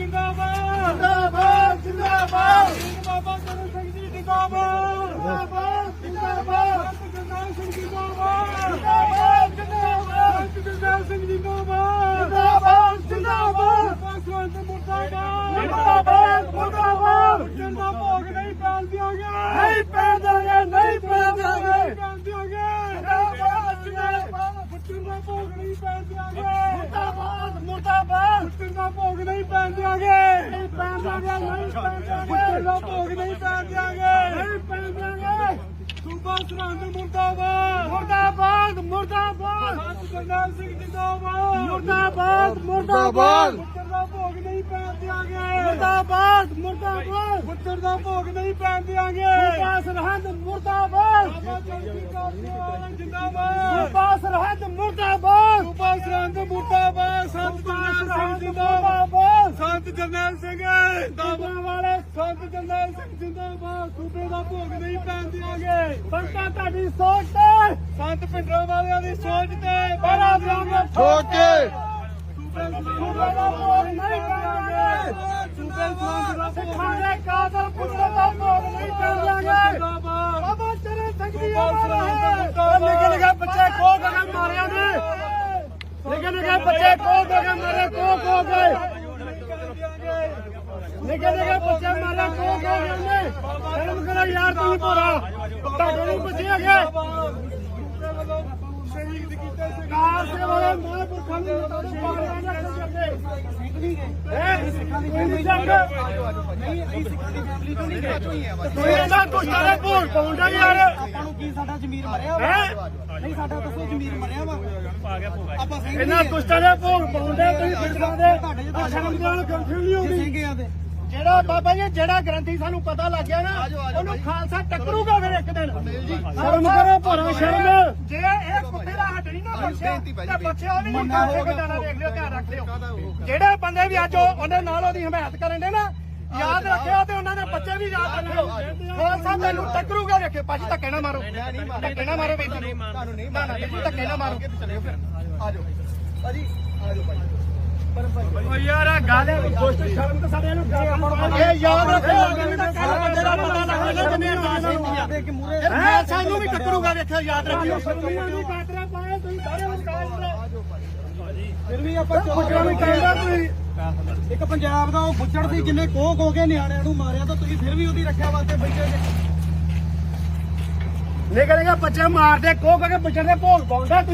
ਜਿੰਦਾਬਾਦ ਜਿੰਦਾਬਾਦ। ਜਿੰਦਾਬਾਦ ਬਾਬਾ ਗੁਰੂ ਸਿੰਘ ਜੀ ਜਿੰਦਾਬਾਦ। ਜਿੰਦਾਬਾਦ ਜਿੰਦਾਬਾਦ। ਗੁਰਨਾਮ ਸਿੰਘ ਜਿੰਦਾਬਾਦ। ਜਿੰਦਾਬਾਦ ਜਿੰਦਾਬਾਦ। ਗੁਰਨਾਮ ਸਿੰਘ ਜਿੰਦਾਬਾਦ। ਜਿੰਦਾਬਾਦ ਜਿੰਦਾਬਾਦ। ਪਾਸਵਾਨ ਤੇ ਮੁਰਦਾਬਾਦ। ਮੁਰਦਾਬਾਦ ਮੁਰਦਾਬਾਦ। ਜਿੰਦਾ ਭੋਗ ਨਹੀਂ ਪੈਣ ਦਿਓਗੇ ਨਹੀਂ ਪੈਣ ਦਿਓਗੇ ਨਹੀਂ ਪੈਣ ਦਿਓਗੇ ਪੈਣ ਦਿਓਗੇ ਜਿੰਦਾਬਾਦ ਜਿੰਦਾਬਾਦ ਜਿੰਦਾ ਭੋਗ ਨਹੀਂ ਪੈਣ ਦਿਓਗੇ ਮੁਰਦਾਬਾਦ ਮੁਰਦਾਬਾਦ। ਜਿੰਦਾ ਭੋਗ ਨਹੀਂ मुर्दाबाद मुर्दाबाद मुर्दाबाद मुर्दाबाद पुत्र का भोग नहीं पैन देंगे मुर्दाबाद मुर्दाबाद पुत्र जिंदाबाद सुभाष मुर्दाबाद सुभाष मुर्दाबाद संत जिंदाबाद संत जरनैल सिंह ਸੰਤ ਜਰਨੈਲ ਸਿੰਘ ਜਿੰਦਾਬਾਦ ਸੂਬੇ ਦਾ ਭੋਗ ਨਹੀਂ ਪੈਣ ਦਿਆਂਗੇ। ਸੰਤਾਂ ਤੁਹਾਡੀ ਸੋਚ ਤੇ ਸੰਤ ਪਿੰਡਰਾਂ ਵਾਲਿਆਂ ਦੀ ਸੋਚ ਤੇ ਬੜਾ ਦਿਆਂਗੇ ਠੋਕ ਕੇ। ਸੂਬੇ ਦਾ ਭੋਗ ਨਹੀਂ ਪੈਣਗੇ। ਸੂਬੇ ਸੰਤ ਦਾ ਸਿੱਖਾਂ ਦੇ ਕਾਦਰ ਪੁੱਤਰ ਦਾ ਭੋਗ ਨਹੀਂ ਪੈਣਗੇ ਬਾਬਾ ਚਰਨ ਸਿੰਘ ਦੀ ਆਵਾਜ਼ ਹੈ ਨਿੱਕੇ ਨਿੱਕੇ ਬੱਚੇ ਖੋ ਕੇ ਮਾਰਿਆ ਨੇ ਨਿੱਕੇ ਨਿੱਕੇ ਬੱਚੇ ਖੋ ਕੇ ਮਾਰੇ ਖੋ ਖੋ ਕੇ ਨਿੱਕੇ ਨਿੱਕੇ ਬੱਚੇ ਮਾਰੇ ਖੋ ਕੇ ਨੇ ਸ਼ਰਮ ਕਰੋ ਯਾਰ ਤੁਸੀਂ ਭੋਰਾ। ਤੁਹਾਡੇ ਨਹੀਂ ਬੱਚੇ ਹੈਗੇ। ਸ਼ਹੀਦ ਕੀਤੇ ਸਰਕਾਰ ਸੇ ਵਾਲੇ ਮਹਾਂਪੁਰਖਾਂ ਨੂੰ ਤੁਹਾਨੂੰ ਪਾਗਲਾਂ ਨਾ ਕਰਦੇ ਹੈ? ਸਿੱਖਾਂ ਦੀ ਫੈਮਿਲੀ ਤੂੰ ਇਹਨਾਂ ਦੁਸ਼ਟਾਂ ਦੇ ਭੋਗ ਪਾਉਂਦਾ ਯਾਰ ਆਪਾਂ ਨੂੰ ਕੀ ਸਾਡਾ ਜ਼ਮੀਰ ਮਰਿਆ ਵਾ? ਹੈ? ਨਹੀਂ ਸਾਡਾ ਦੱਸੋ ਜ਼ਮੀਰ ਮਰਿਆ ਵਾ। ਇਹਨਾਂ ਦੁਸ਼ਟਾਂ ਦੇ ਭੋਗ ਪਾਉਂਦੇ ਤੁਸੀਂ ਫਿਰਦਾ ਦੇ। ਆ ਸ਼ਰਮ ਦੇ ਨਾਲ ਕੰਫਿਊਜ਼ ਨਹੀਂ ਆ ਤੇ। ਜਿਹੜਾ ਬਾਬਾ ਜੀ ਜਿਹੜਾ ਗ੍ਰੰਥੀ ਸਾਨੂੰ ਪਤਾ ਲੱਗ ਗਿਆ ਨਾ ਉਹਨੂੰ ਖਾਲਸਾ ਟੱਕਰੂਗਾ ਫਿਰ ਇੱਕ ਦਿਨ। ਸ਼ਰਮ ਕਰੋ ਭਰਾ ਸ਼ਰਮ ਜੇ। ਇਹ ਕੁੱਤੇ ਦਾ ਹੱਟ ਨਹੀਂ ਨਾ ਬਖਸ਼ਿਆ ਤੇ ਬਖਸ਼ਿਆ ਵੀ ਨਹੀਂ ਕਾਸੇ ਕਦਾਣਾ ਦੇਖ ਲਿਓ ਧਿਆਨ ਰੱਖ ਲਿਓ ਜਿਹੜੇ ਬੰਦੇ ਵੀ ਅੱਜ ਉਹ- ਉਹਦੇ ਨਾਲ ਉਹਦੀ ਹਮਾਇਤ ਕਰਨ ਦੇ ਨਾ ਯਾਦ ਰੱਖਿਓ ਤੇ ਉਹਨਾਂ ਦੇ ਬੱਚੇ ਵੀ ਯਾਦ ਰੱਖਿਓ ਖਾਲਸਾ ਤੈਨੂੰ ਟੱਕਰੂਗਾ ਵੇਖੇ ਭਾਜੀ ਧੱਕੇ ਨਾ ਮਾਰੋ। ਧੱਕੇ ਨਾ ਮਾਰੋ ਵੀ ਤੁਹਾਨੂੰ ਨਹੀਂ ਮਾਰਨਾ ਧੱਕੇ ਨਾ ਮਾਰੋ। ਓ ਯਾਰ ਆ ਗੱਲ ਹੈ। ਦੋਸਤ ਸ਼ਰਮ ਤਾਂ ਸਾਡੇ ਨੂੰ ਇਹ ਯਾਦ ਰੱਖਿਓ ਬੰਦੇ ਦਾ ਪਤਾ ਲੱਗਦਾ ਜ਼ਮੀਨ ਵਾਸੀ ਕਿ ਮੂਰੇ ਹੈ ਸਾਨੂੰ ਵੀ ਟੱਕਰੂਗਾ ਵੇਖਿਓ ਯਾਦ ਰੱਖਿਓ। ਸ਼ਰਮੀਆਂ ਦੀ ਕਾਤਰਾ ਪਾਏ ਤੁਸੀਂ ਸਾਰੇ ਮੁਕਾਬਲੇ ਫਿਰ ਵੀ ਆਪਾਂ ਕਹਿੰਦਾ ਤੁਸੀਂ ਇੱਕ ਪੰਜਾਬ ਦਾ ਉਹ ਬੁੱਚੜ ਸੀ ਜਿੰਨੇ ਕੋਹ ਖੋ ਕੇ ਨਿਆਣਿਆਂ ਨੂੰ ਮਾਰਿਆ ਤਾਂ ਤੁਸੀਂ ਫਿਰ ਵੀ ਉਹਦੀ ਰੱਖਿਆ ਵਾਸਤੇ ਬੈਠੇ ਜੇ। ਨਿਕਲ ਗਿਆ ਬੱਚੇ ਮਾਰਦੇ ਕੋਹ ਕੇ ਬੱਚੇ ਦੇ ਭੋਗ ਪਾਉਂਦਾ।